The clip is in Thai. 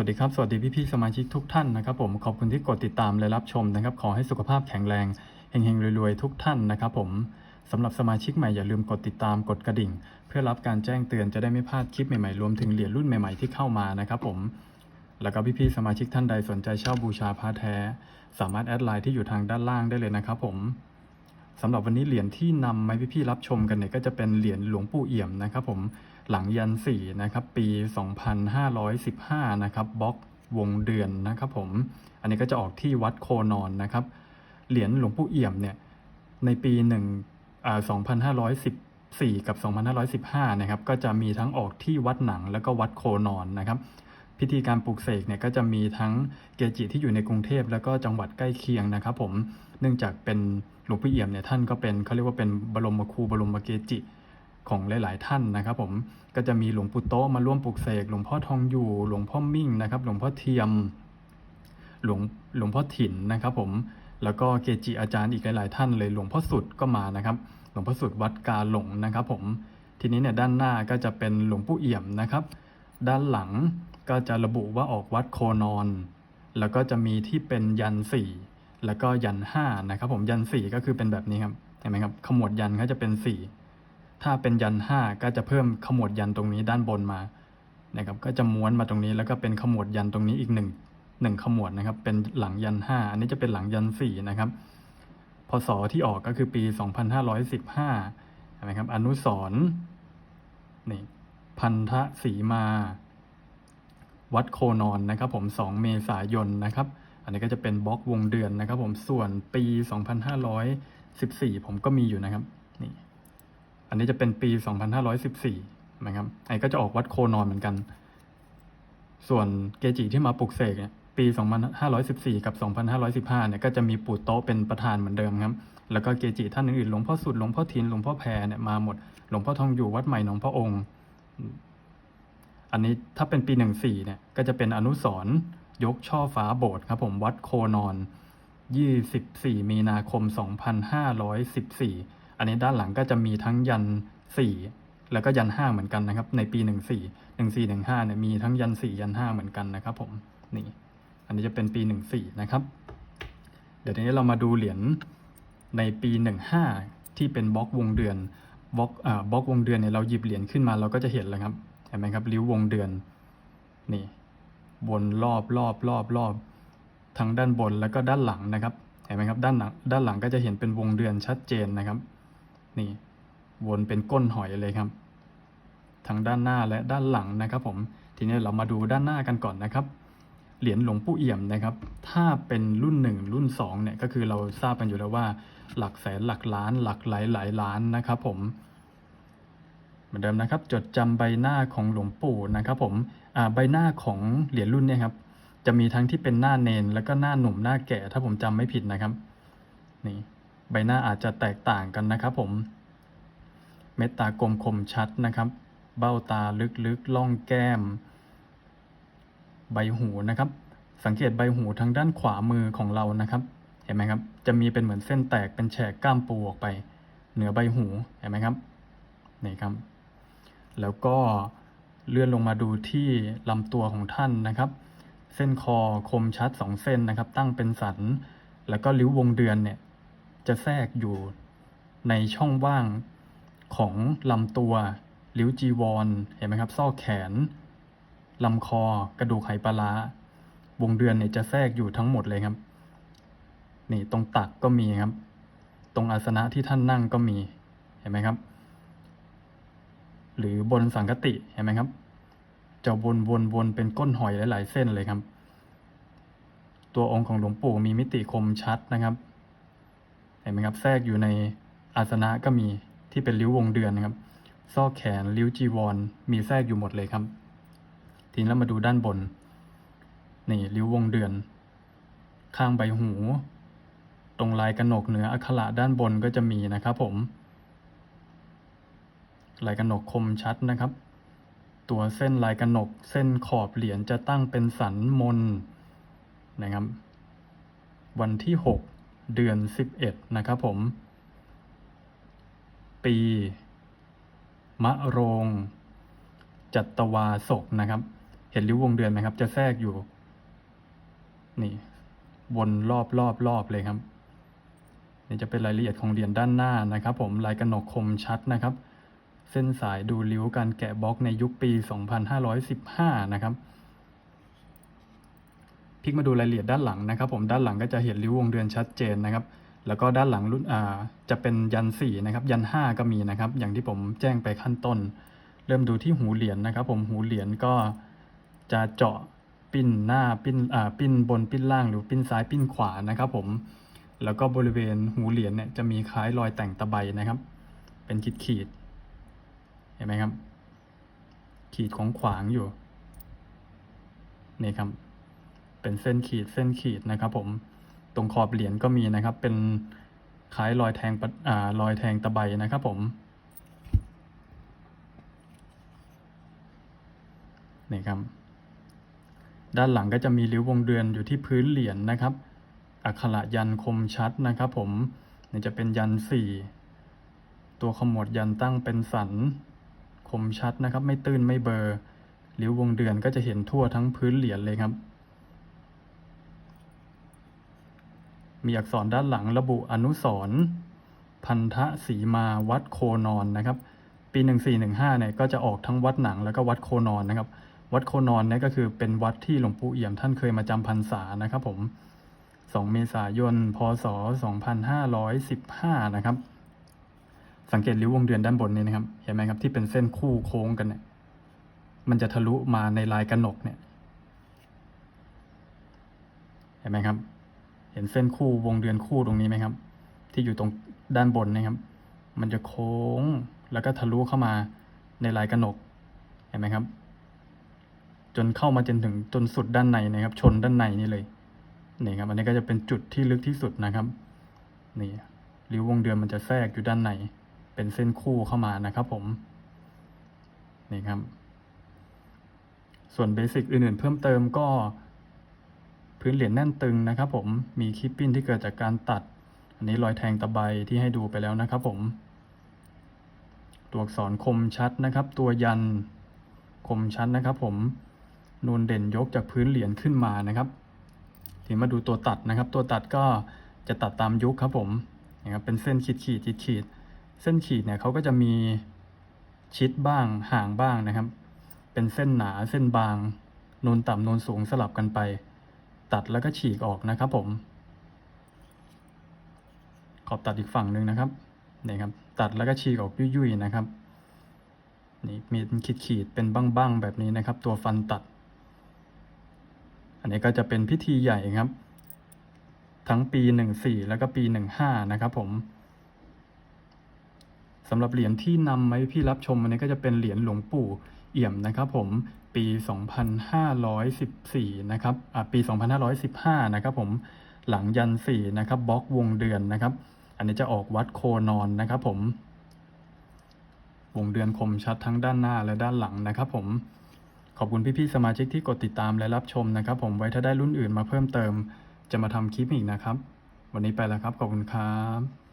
วัสดีครับ สวัสดีพี่ๆสมาชิกทุกท่านนะครับผมขอบคุณที่กดติดตามและรับชมนะครับ ขอให้สุขภาพแข็งแรงเฮงๆรวยๆทุกท่านนะครับผมสำหรับสมาชิกใหม่อย่าลืมกดติดตามกดกระดิ่ง เพื่อรับการแจ้งเตือนจะได้ไม่พลาดคลิปใหม่ๆรวมถึงเหรียญรุ่นใหม่ๆที่เข้ามานะครับผมแล้วก็พี่ๆสมาชิกท่านใดสนใจเช่าบูชาพระแท้ สามารถแอดไลน์ที่อยู่ทางด้านล่างได้เลยนะครับผมสำหรับวันนี้เหรียญที่นำมาพี่ๆรับชมกันเนี่ยก็จะเป็นเหรียญหลวงปู่เอี่ยมนะครับผม หลังยันสี่นะครับปี 2515นะครับบล็อกวงเดือนนะครับผม อันนี้ก็จะออกที่วัดโคนอนนะครับ เหรียญหลวงปู่เอี่ยมเนี่ยในปีหนึ่ง2514 กับ 2515นะครับก็จะมีทั้งออกที่วัดหนังแล้วก็วัดโคนอนนะครับพิธีการปลูกเสกเนี่ยก็จะมีทั้งเกจิที่อยู่ในกรุงเทพแล้วก็จังหวัดใกล้เคียงนะครับ ผม เนื่องจากเป็นหลวงพ่เอี่ยมเนี่ยท่านก็เป็นเขาเรียกว่าเป็นบรมครูบรมเกจิ ของหลาย ๆ ท่านนะครับผมก็จะมีหลวงปู่โตมาร่วมปลูกเสกหลวงพ่อทองอยู่หลวงพ่อมิ่งนะครับหลวงพ่อเทียมหลวงหลวงพ่อถิ่นนะครับผมแล้วก็เกจิอาจารย์อีกหลาย ๆ ท่านเลยหลวงพ่อสุดก็มานะครับหลวงพ่อสุดวัดกาหลงนะครับผมทีนี้เนี่ยด้านหน้าก็จะเป็นหลวงปู่เอี่ยมนะครับ ด้านหลังก็จะระบุว่าออกวัดโคนอน แล้วก็จะมีที่เป็นยันสี่แล้วก็ยันห้านะครับผมยันสี่ก็คือเป็นแบบนี้ครับเห็นไหมครับขมวดยันเขาจะเป็นสี่ ถ้าเป็นยันห้าก็จะเพิ่มขมวดยันตรงนี้ด้านบนมานะครับก็จะม้วนมาตรงนี้แล้วก็เป็นขมวดยันตรงนี้อีกหนึ่งหนึ่งขมวดนะครับเป็นหลังยันห้าอันนี้จะเป็นหลังยันสี่นะครับพศที่ออกก็คือปี 2515เห็นไหมครับอนุสรนี่พันธสีมา วัดโคนอนนะครับผม 2 เมษายนนะครับ อันนี้ก็จะเป็นบล็อกวงเดือนนะครับผมส่วนปี 2514 ผมก็มีอยู่นะครับนี่ อันนี้จะเป็นปี 2514 นะครับ ไอ้ก็จะออกวัดโคนอนเหมือนกัน ส่วนเกจิที่มาปลุกเสกเนี่ยปี 2514 กับ 2515 เนี่ยก็จะมีปู่โต๊ะเป็นประธานเหมือนเดิมครับ แล้วก็เกจิท่านอื่นๆ หลวงพ่อสุด หลวงพ่อทิน หลวงพ่อแพรเนี่ยมาหมด หลวงพ่อทองอยู่วัดใหม่หนองพระองค์ อันนี้ถ้าเป็นปี 14 เนี่ยก็จะเป็นอนุสรณ์ยกช่อฟ้าโบสถ์ครับผมวัดโคนอน 24 มีนาคม 2514 อันนี้ด้านหลังก็จะมีทั้งยัน 4 แล้วก็ยัน 5 เหมือนกันนะครับ ในปี 14 14 15เนี่ยมีทั้งยัน 4 ยัน 5 เหมือนกันนะครับผมนี่อันนี้จะเป็นปี 14 นะครับ เดี๋ยวนี้เรามาดูเหรียญในปี 15 ที่เป็นบล็อกวงเดือนบล็อกอ่าบล็อกวงเดือนเนี่ยเราหยิบเหรียญขึ้นมาเราก็จะเห็นแล้วครับเห็นไหมครับริ้ววงเดือนนี่วนรอบรอบรอบรอบทั้งด้านบนแล้วก็ด้านหลังนะครับเห็นไหมครับด้านหลังด้านหลังก็จะเห็นเป็นวงเดือนชัดเจนนะครับ นี่วนเป็นก้นหอยเลยครับ ทั้งด้านหน้าและด้านหลังนะครับ ผมทีนี้เรามาดูด้านหน้ากันก่อนนะครับ เหรียญหลวงปู่เอี่ยมนะครับ ถ้าเป็นรุ่นหนึ่งรุ่นสองเนี่ยก็คือเราทราบกันอยู่แล้วว่า หลักแสนหลักล้านหลักหลายหลายล้านนะครับ ผมเหมือนเดิมนะครับ จดจำใบหน้าของหลวงปู่นะครับผมใบหน้าของเหรียญรุ่นเนี่ยครับจะมีทั้งที่เป็นหน้าเนน แล้วก็หน้าหนุ่มหน้าแก่ถ้าผมจำไม่ผิดนะครับ นี่ ใบหน้าอาจจะแตกต่างกันนะครับผม เม็ดตากลมคมชัดนะครับ เบ้าตาลึกๆล่องแก้ม ใบหูนะครับ สังเกตใบหูทางด้านขวามือของเรานะครับ เห็นไหมครับ จะมีเป็นเหมือนเส้นแตกเป็นแฉกก้ามปูออกไป เหนือใบหูเห็นไหมครับนี่ครับ แล้วก็เลื่อนลงมาดูที่ลำตัวของท่านนะครับ เส้นคอคมชัดสองเส้นนะครับ ตั้งเป็นสัน แล้วก็ริ้ววงเดือนเนี่ย จะแทรกอยู่ในช่องว่างของลำตัวริ้วจีวรเห็นไหมครับซอกแขนลำคอกระดูกไหปลาร้าวงเดือนเนี่ยจะแทรกอยู่ทั้งหมดเลยครับ นี่ตรงตักก็มีครับ ตรงอาสนะที่ท่านนั่งก็มีเห็นไหมครับ หรือบนสังกติเห็นไหมครับ จะวนวนวนเป็นก้นหอยหลาย ๆ เส้นเลยครับ ตัวองค์ของหลวงปู่มีมิติคมชัดนะครับ ห็นไหมครับแทรกอยู่ในอาสนะก็มีที่เป็นริ้ววงเดือนนะครับ ซอกแขนริ้วจีวร มีแทรกอยู่หมดเลยครับ ทีนี้เรามาดูด้านบน นี่ริ้ววงเดือน ข้างใบหู ตรงลายกระหนกเหนืออักขระด้านบนก็จะมีนะครับผม ลายกระหนกคมชัดนะครับ ตัวเส้นลายกระหนก เส้นขอบเหรียญจะตั้งเป็นสันมนนะครับ วันที่ 6 เดือน 11 นะครับผม ปี มะโรง จัตวาศกนะครับ เห็นริ้ววงเดือนไหมครับ จะแทรกอยู่ นี่ วนรอบรอบรอบเลยครับ นี่จะเป็นรายละเอียดของเหรียญด้านหน้านะครับ ผมลายกระหนกคมชัดนะครับ เส้นสายดูริ้วการแกะบล็อกในยุคปี 2515 นะครับ ลิกมาดูรายละเอียดด้านหลังนะครับ ผมด้านหลังก็จะเห็นริ้ววงเดือนชัดเจนนะครับ แล้วก็ด้านหลังรุ่นอ่าจะเป็นยันสี่นะครับ ยันห้าก็มีนะครับ อย่างที่ผมแจ้งไปขั้นต้น เริ่มดูที่หูเหรียญนะครับ ผมหูเหรียญก็จะเจาะปิ้นหน้าปิ้นอ่าปิ้นบนปิ้นล่างหรือปิ้นซ้ายปิ้นขวานะครับ ผมแล้วก็บริเวณหูเหรียญเนี่ยจะมีคล้ายรอยแต่งตะไบนะครับ เป็นขีดขีดเห็นไหมครับ ขีดของขวางอยู่นี่ครับ เป็นเส้นขีดเส้นขีดนะครับ ผมตรงขอบเหรียญก็มีนะครับ เป็นคล้ายรอยแทงอ่ารอยแทงตะไบนะครับ ผมนี่ครับ ด้านหลังก็จะมีริ้ววงเดือนอยู่ที่พื้นเหรียญนะครับ อักขระยันคมชัดนะครับ ผมนี่จะเป็นยันสี่ตัวขมวดยันตั้งเป็นสัน คมชัดนะครับ ไม่ตื้นไม่เบอร์ริ้ววงเดือนก็จะเห็นทั่วทั้งพื้นเหรียญเลยครับ มีอักษรด้านหลังระบุอนุสรพันธสีมาวัดโคนอนนะครับ ปีหนึ่งสี่หนึ่งห้าเนี่ยก็จะออกทั้งวัดหนังแล้วก็วัดโคนอนนะครับ วัดโคนอนเนี่ยก็คือเป็นวัดที่หลวงปู่เอี่ยมท่านเคยมาจำพรรษานะครับผมสองเมษายน พศสองพันห้าร้อยสิบห้านะครับ สังเกตริ้ววงเดือนด้านบนนี้นะครับ เห็นไหมครับที่เป็นเส้นคู่โค้งกันเนี่ย มันจะทะลุมาในลายกระหนกเนี่ย เห็นไหมครับ เห็นเส้นคู่วงเดือนคู่ตรงนี้ไหมครับ ที่อยู่ตรงด้านบนนะครับ มันจะโค้งแล้วก็ทะลุเข้ามาในลายกระหนกเห็นไหมครับ จนเข้ามาจนถึงจนสุดด้านในนะครับ ชนด้านในนี่เลยนี่ครับอันนี้ก็จะเป็นจุดที่ลึกที่สุดนะครับนี่ริ้ววงเดือนมันจะแทรกอยู่ด้านในเป็นเส้นคู่เข้ามานะครับผมนี่ครับ ส่วนเบสิกอื่นๆ เพิ่มเติมก็ พื้นเหรียญแน่นตึงนะครับผมมีคลิปปิ้นที่เกิดจากการตัด อันนี้รอยแทงตะไบที่ให้ดูไปแล้วนะครับผม ตัวอักษรคมชัดนะครับ ตัวยันคมชัดนะครับผมนูนเด่นยกจากพื้นเหรียญขึ้นมานะครับทีมาดูตัวตัดนะครับ ตัวตัดก็จะตัดตามยุคครับผมนะครับเป็นเส้นขีดขีดขีดขีดเส้นขีดเนี่ยเขาก็จะมีชิดบ้างห่างบ้างนะครับ เป็นเส้นหนาเส้นบางนูนต่ำนูนสูงสลับกันไป ตัดแล้วก็ฉีกออกนะครับผม ขอบตัดอีกฝั่งหนึ่งนะครับนี่ครับ ตัดแล้วก็ฉีกออกยุ่ยๆนะครับ นี่มีขีดขีดๆเป็นบ้างๆแบบนี้นะครับ ตัวฟันตัด อันนี้ก็จะเป็นพิธีใหญ่ครับ ทั้งปีหนึ่งสี่แล้วก็ปีหนึ่งห้านะครับผมสำหรับเหรียญที่นำมาให้พี่รับชมอันนี้ก็จะเป็นเหรียญหลวงปู่เอี่ยมนะครับผม ปี 2514 นะครับอ่าปี 2515 นะครับผม หลังยันสีนะครับบล็อกวงเดือนนะครับ อันนี้จะออกวัดโคนอนนะครับผม วงเดือนคมชัดทั้งด้านหน้าและด้านหลังนะครับผม ขอบคุณพี่ๆสมาชิกที่กดติดตามและรับชมนะครับผมไว้ถ้าได้รุ่นอื่นมาเพิ่มเติม จะมาทำคลิปอีกนะครับ วันนี้ไปแล้วครับ ขอบคุณครับ